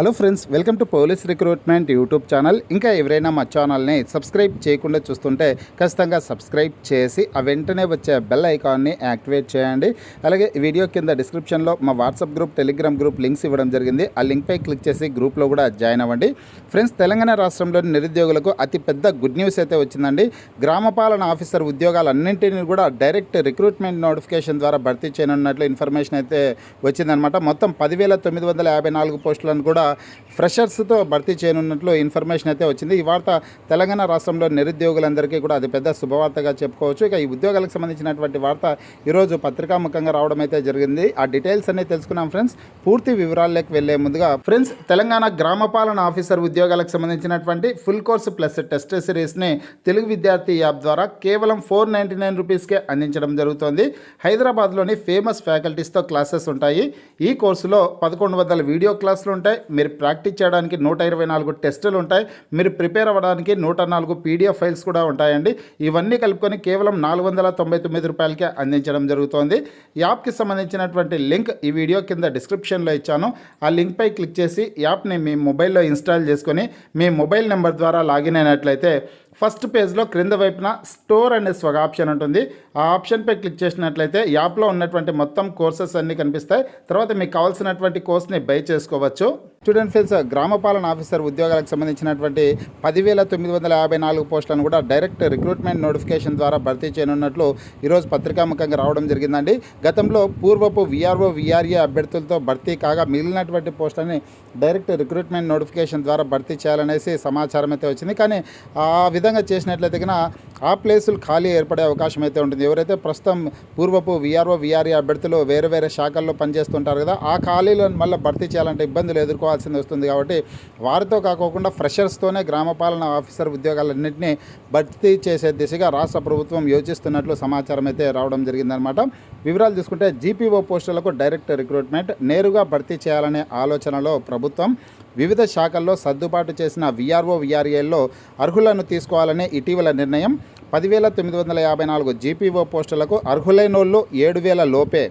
Hello friends welcome to police recruitment YouTube channel. ఇంకా ఎవరైనా మా ఛానల్ని సబ్స్క్రైబ్ చేయకుండా చూస్తుంటే ఖచ్చితంగా సబ్స్క్రైబ్ చేసి ఆ వెంటనే వచ్చే బెల్ ఐకాన్ని యాక్టివేట్ చేయండి. అలాగే వీడియో కింద డిస్క్రిప్షన్లో మా WhatsApp group Telegram group links ఇవ్వడం జరిగింది. ఆ లింక్పై క్లిక్ చేసి గ్రూప్లో కూడా జాయిన్ అవ్వండి. ఫ్రెండ్స్ తెలంగాణ రాష్ట్రంలోని నిరుద్యోగులకు అతిపెద్ద గుడ్ న్యూస్ అయితే వచ్చిందండి. గ్రామపాలన ఆఫీసర్ ఉద్యోగాలన్నింటినీ కూడా డైరెక్ట్ రిక్రూట్మెంట్ నోటిఫికేషన్ ద్వారా భర్తీ చేయనున్నట్లు ఇన్ఫర్మేషన్ అయితే వచ్చిందనమాట. మొత్తం పదివేల తొమ్మిది వందల యాభై నాలుగు పోస్టులను కూడా ఫ్రెషర్స్తో భర్తీ చేయనున్నట్లు ఇన్ఫర్మేషన్ అయితే వచ్చింది. ఈ వార్త తెలంగాణ రాష్ట్రంలో నిరుద్యోగులందరికీ కూడా అది పెద్ద శుభవార్తగా చెప్పుకోవచ్చు. ఇక ఈ ఉద్యోగాలకు సంబంధించినటువంటి వార్త ఈరోజు పత్రికాముఖంగా రావడం అయితే జరిగింది. ఆ డీటెయిల్స్ అన్ని తెలుసుకున్నాం ఫ్రెండ్స్. పూర్తి వివరాల్లోకి వెళ్ళే ముందుగా ఫ్రెండ్స్ తెలంగాణ గ్రామపాలన ఆఫీసర్ ఉద్యోగాలకు సంబంధించినటువంటి ఫుల్ కోర్సు ప్లస్ టెస్ట్ సిరీస్ని తెలుగు విద్యార్థి యాప్ ద్వారా కేవలం ఫోర్ నైంటీ నైన్ రూపీస్కే అందించడం జరుగుతోంది. హైదరాబాద్లోని ఫేమస్ ఫ్యాకల్టీస్తో క్లాసెస్ ఉంటాయి. ఈ కోర్సులో పదకొండు వందల వీడియో క్లాసులు ఉంటాయి. మీరు ప్రాక్టీస్ చేయడానికి నూట ఇరవై నాలుగు టెస్టులు ఉంటాయి. మీరు ప్రిపేర్ అవ్వడానికి నూట నాలుగు పీడిఎఫ్ ఫైల్స్ కూడా ఉంటాయండి. ఇవన్నీ కలుపుకొని కేవలం నాలుగు వందల తొంభై తొమ్మిది రూపాయలకే అందించడం జరుగుతోంది. యాప్కి సంబంధించినటువంటి లింక్ ఈ వీడియో కింద డిస్క్రిప్షన్లో ఇచ్చాను. ఆ లింక్పై క్లిక్ చేసి యాప్ని మీ మొబైల్లో ఇన్స్టాల్ చేసుకొని మీ మొబైల్ నెంబర్ ద్వారా లాగిన్ అయినట్లయితే ఫస్ట్ పేజ్లో క్రింద వైపున స్టోర్ అనే ఒక ఆప్షన్ ఉంటుంది. ఆ ఆప్షన్పై క్లిక్ చేసినట్లయితే యాప్లో ఉన్నటువంటి మొత్తం కోర్సెస్ అన్నీ కనిపిస్తాయి. తర్వాత మీకు కావాల్సినటువంటి కోర్స్ని బై చేసుకోవచ్చు. స్టూడెంట్ ఫీల్స్ గ్రామపాలన ఆఫీసర్ ఉద్యోగాలకు సంబంధించినటువంటి పదివేల తొమ్మిది వందల యాభై నాలుగు పోస్టులను కూడా డైరెక్ట్ రిక్రూట్మెంట్ నోటిఫికేషన్ ద్వారా భర్తీ చేయనున్నట్లు ఈరోజు పత్రికాముఖంగా రావడం జరిగిందండి. గతంలో పూర్వపు విఆర్ఓ విఆర్ఏ అభ్యర్థులతో భర్తీ కాగా మిగిలినటువంటి పోస్టులని డైరెక్ట్ రిక్రూట్మెంట్ నోటిఫికేషన్ ద్వారా భర్తీ చేయాలనేసి సమాచారం అయితే వచ్చింది. కానీ ఆ విధంగా చేసినట్లయితే కనుక ఆ ప్లేసులు ఖాళీ ఏర్పడే అవకాశం అయితే ఉంటుంది. ఎవరైతే ప్రస్తుతం పూర్వపు విఆర్ఓ విఆర్ఏ అభ్యర్థులు వేరే వేరే శాఖల్లో పనిచేస్తుంటారు కదా ఆ ఖాళీలను మళ్ళీ భర్తీ చేయాలంటే ఇబ్బందులు ఎదుర్కోవాల్సింది వస్తుంది కాబట్టి వారితో కాకోకుండా ఫ్రెషర్స్తోనే గ్రామపాలన ఆఫీసర్ ఉద్యోగాలన్నింటినీ భర్తీ చేసే దిశగా రాష్ట్ర ప్రభుత్వం యోచిస్తున్నట్లు సమాచారం అయితే రావడం జరిగిందనమాట వివరాలు చూసుకుంటే జీపీఓ పోస్టులకు డైరెక్ట్ రిక్రూట్మెంట్ నేరుగా భర్తీ చేయాలనే ఆలోచనలో ప్రభుత్వం వివిధ శాఖల్లో సర్దుబాటు చేసిన విఆర్ఓ విఆర్ఏల్లో అర్హులను తీసుకోవాలనే ఇటీవల నిర్ణయం పదివేల తొమ్మిది వందల యాభై నాలుగు జీపీఓ పోస్టులకు అర్హులైనోళ్ళు ఏడు వేల లోపే.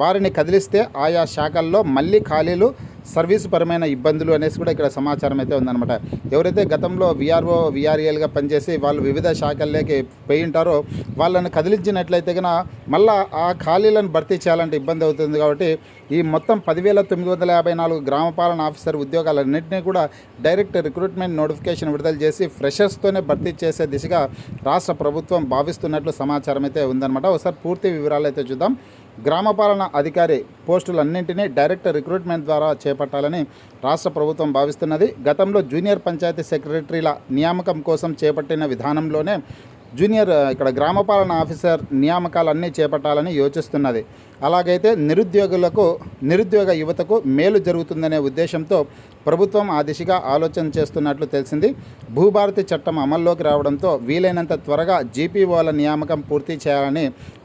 వారిని కదిలిస్తే ఆయా శాఖల్లో మళ్ళీ ఖాళీలు సర్వీసు పరమైన ఇబ్బందులు అనేసి కూడా ఇక్కడ సమాచారం అయితే ఉందన్నమాట. ఎవరైతే గతంలో విఆర్ఓ విఆర్ఏలుగా పనిచేసి వాళ్ళు వివిధ శాఖల్లోకి పోయి ఉంటారో వాళ్ళని కదిలించినట్లయితే కనుక మళ్ళా ఆ ఖాళీలను భర్తీ చేయాలంటే ఇబ్బంది అవుతుంది కాబట్టి ఈ మొత్తం పదివేల తొమ్మిది వందల యాభై నాలుగు గ్రామ పాలన ఆఫీసర్ ఉద్యోగాలన్నింటినీ కూడా డైరెక్ట్ రిక్రూట్మెంట్ నోటిఫికేషన్ విడుదల చేసి ఫ్రెషర్స్తోనే భర్తీ చేసే దిశగా రాష్ట్ర ప్రభుత్వం భావిస్తున్నట్లు సమాచారం అయితే ఉందన్నమాట. ఒకసారి పూర్తి వివరాలు అయితే చూద్దాం. గ్రామ పాలన అధికారి పోస్టులన్నింటినీ డైరెక్ట్ రిక్రూట్మెంట్ ద్వారా చేపట్టాలని రాష్ట్ర ప్రభుత్వం భావిస్తున్నది. గతంలో జూనియర్ పంచాయతీ సెక్రటరీల నియామకం కోసం చేపట్టిన విధానంలోనే జూనియర్ ఇక్కడ గ్రామపాలన ఆఫీసర్ నియామకాలన్నీ చేపట్టాలని యోచిస్తున్నది. అలాగైతే నిరుద్యోగులకు నిరుద్యోగ యువతకు మేలు జరుగుతుందనే ఉద్దేశంతో ప్రభుత్వం ఆ దిశగా ఆలోచన చేస్తున్నట్లు తెలిసింది. భూభారతి చట్టం అమల్లోకి రావడంతో వీలైనంత త్వరగా జీపీఓల నియామకం పూర్తి చేయాలని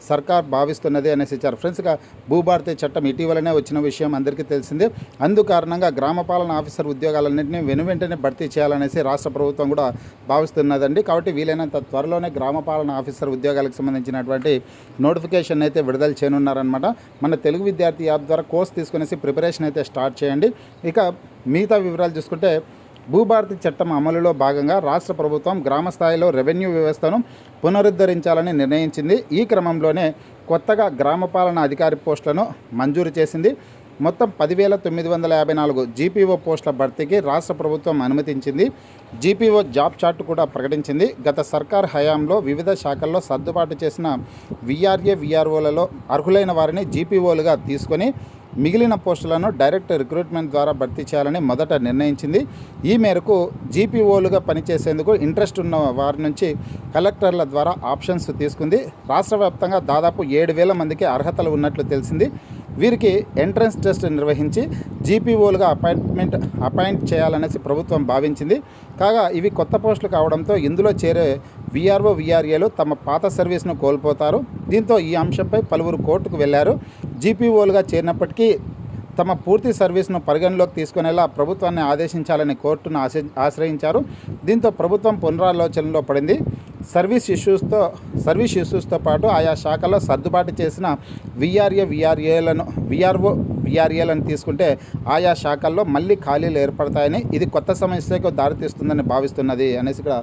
సర్కార్ భావిస్తున్నది అనేసి ఇచ్చారు. ఫ్రెండ్స్గా భూభారతి చట్టం ఇటీవలనే వచ్చిన విషయం అందరికీ తెలిసిందే. అందు కారణంగా గ్రామ పాలన ఆఫీసర్ ఉద్యోగాలన్నింటినీ వెనువెంటనే భర్తీ చేయాలనేసి రాష్ట్ర ప్రభుత్వం కూడా భావిస్తున్నదండి. కాబట్టి వీలైనంత త్వరలోనే గ్రామ పాలన ఆఫీసర్ ఉద్యోగాలకు సంబంధించినటువంటి నోటిఫికేషన్ అయితే విడుదల చేయనున్నారనమాట మన తెలుగు విద్యార్థి యాప్ ద్వారా కోర్స్ తీసుకునేసి ప్రిపరేషన్ అయితే స్టార్ట్ చేయండి. ఇక మిగతా వివరాలు చూసుకుంటే భూభారతి చట్టం అమలులో భాగంగా రాష్ట్ర ప్రభుత్వం గ్రామ స్థాయిలో రెవెన్యూ వ్యవస్థను పునరుద్ధరించాలని నిర్ణయించింది. ఈ క్రమంలోనే కొత్తగా గ్రామ పాలన అధికారి పోస్టులను మంజూరు చేసింది. మొత్తం పదివేల తొమ్మిది వందల యాభై నాలుగు జీపీఓ పోస్టుల భర్తీకి రాష్ట్ర ప్రభుత్వం అనుమతించింది. జీపీఓ జాబ్ చార్ట్ కూడా ప్రకటించింది. గత సర్కార్ హయాంలో వివిధ శాఖల్లో సర్దుబాటు చేసిన విఆర్ఏ విఆర్ఓలలో అర్హులైన వారిని జీపీఓలుగా తీసుకొని మిగిలిన పోస్టులను డైరెక్ట్ రిక్రూట్మెంట్ ద్వారా భర్తీ చేయాలని మొదట నిర్ణయించింది. ఈ మేరకు జీపీఓలుగా పనిచేసేందుకు ఇంట్రెస్ట్ ఉన్న వారి నుంచి కలెక్టర్ల ద్వారా ఆప్షన్స్ తీసుకుంది. రాష్ట్ర వ్యాప్తంగా దాదాపు ఏడు వేల మందికి అర్హతలు ఉన్నట్లు తెలిసింది. వీరికి ఎంట్రన్స్ టెస్ట్ నిర్వహించి జీపీఓలుగా అపాయింట్మెంట్ అపాయింట్ చేయాలనేసి ప్రభుత్వం భావించింది. కాగా ఇవి కొత్త పోస్టులు కావడంతో ఇందులో చేరే వీఆర్ఓ విఆర్ఏలు తమ పాత సర్వీస్ను కోల్పోతారు. దీంతో ఈ అంశంపై పలువురు కోర్టుకు వెళ్ళారు. జీపీఓలుగా చేరినప్పటికీ తమ పూర్తి సర్వీస్ను పరిగణలోకి తీసుకునేలా ప్రభుత్వాన్ని ఆదేశించాలని కోర్టును ఆశ ఆశ్రయించారు. దీంతో ప్రభుత్వం పునరాలోచనలో పడింది. సర్వీస్ ఇష్యూస్తో సర్వీస్ ఇష్యూస్తో పాటు ఆయా శాఖల్లో సర్దుబాటు చేసిన విఆర్ఏ విఆర్ఏలను విఆర్ఓ విఆర్ఏలను తీసుకుంటే ఆయా శాఖల్లో మళ్ళీ ఖాళీలు ఏర్పడతాయని ఇది కొత్త సమస్యకు దారితీస్తుందని భావిస్తున్నది అనేసి ఇక్కడ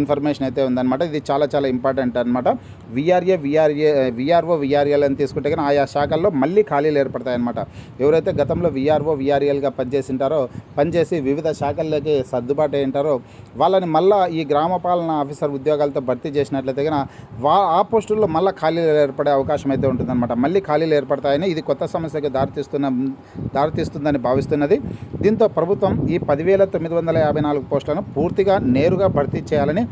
ఇన్ఫర్మేషన్ అయితే ఉందన్నమాట. ఇది చాలా చాలా ఇంపార్టెంట్ అనమాట విఆర్ఏ విఆర్ఏ విఆర్ఓ విఆర్ఏల్ అని తీసుకుంటే కానీ ఆయా శాఖల్లో మళ్ళీ ఖాళీలు ఏర్పడతాయన్నమాట. ఎవరైతే గతంలో విఆర్ఓ విఆర్ఏల్గా పనిచేసింటారో పనిచేసి వివిధ శాఖల్లోకి సర్దుబాటు అయ్యింటారో వాళ్ళని మళ్ళా ఈ గ్రామ పాలన ఆఫీసర్ ఉద్యోగాలతో భర్తీ చేసినట్లయితే కానీ వా ఆ పోస్టుల్లో మళ్ళీ ఖాళీలు ఏర్పడే అవకాశం అయితే ఉంటుందన్నమాట. మళ్ళీ ఖాళీలు ఏర్పడతాయని ఇది కొత్త సమస్యకు దారితీస్తున్న దారితీస్తుందని భావిస్తున్నది. దీంతో ప్రభుత్వం ఈ పదివేల తొమ్మిది వందల యాభై నాలుగు పోస్టులను పూర్తిగా నేరుగా భర్తీ చేయాలని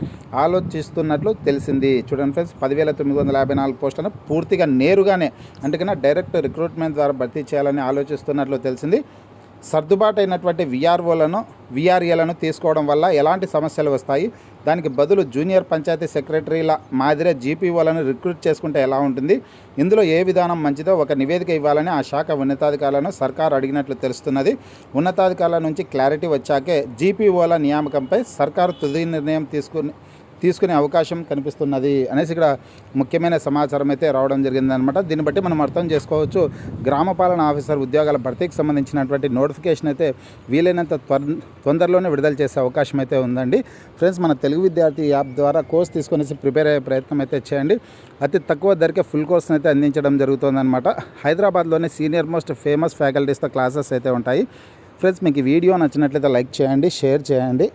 ఆలోచిస్తున్నట్లు తెలిసింది. చూడండి ఫ్రెండ్స్ పదివేల తొమ్మిది వందల యాభై నాలుగు పోస్టులను పూర్తిగా నేరుగానే అందుకనే డైరెక్ట్ రిక్రూట్మెంట్ ద్వారా భర్తీ చేయాలని ఆలోచిస్తున్నట్లు తెలిసింది. సర్దుబాటు అయినటువంటి విఆర్ఓలను విఆర్ఏలను తీసుకోవడం వల్ల ఎలాంటి సమస్యలు వస్తాయి? దానికి బదులు జూనియర్ పంచాయతీ సెక్రటరీల మాదిరే జీపీఓలను రిక్రూట్ చేసుకుంటే ఎలా ఉంటుంది? ఇందులో ఏ విధానం మంచిదో ఒక నివేదిక ఇవ్వాలని ఆ శాఖ ఉన్నతాధికారులను సర్కార్ అడిగినట్లు తెలుస్తున్నది. ఉన్నతాధికారుల నుంచి క్లారిటీ వచ్చాకే జీపీఓల నియామకంపై సర్కారు తుది నిర్ణయం తీసుకుని తీసుకునే అవకాశం కనిపిస్తున్నది అనేసి ఇక్కడ ముఖ్యమైన సమాచారం అయితే రావడం జరిగిందనమాట దీన్ని బట్టి మనం అర్థం చేసుకోవచ్చు గ్రామ పాలన ఆఫీసర్ ఉద్యోగాల భర్తీకి సంబంధించినటువంటి నోటిఫికేషన్ అయితే వీలైనంత త్వర తొందరలోనే విడుదల చేసే అవకాశం అయితే ఉందండి. ఫ్రెండ్స్ మన తెలుగు విద్యార్థి యాప్ ద్వారా కోర్స్ తీసుకునేసి ప్రిపేర్ అయ్యే ప్రయత్నం అయితే చేయండి. అతి తక్కువ ధరకే ఫుల్ కోర్స్ని అయితే అందించడం జరుగుతుందన్నమాట. హైదరాబాద్లోని సీనియర్ మోస్ట్ ఫేమస్ ఫ్యాకల్టీస్తో క్లాసెస్ అయితే ఉంటాయి. ఫ్రెండ్స్ మీకు ఈ వీడియో నచ్చినట్లయితే లైక్ చేయండి షేర్ చేయండి.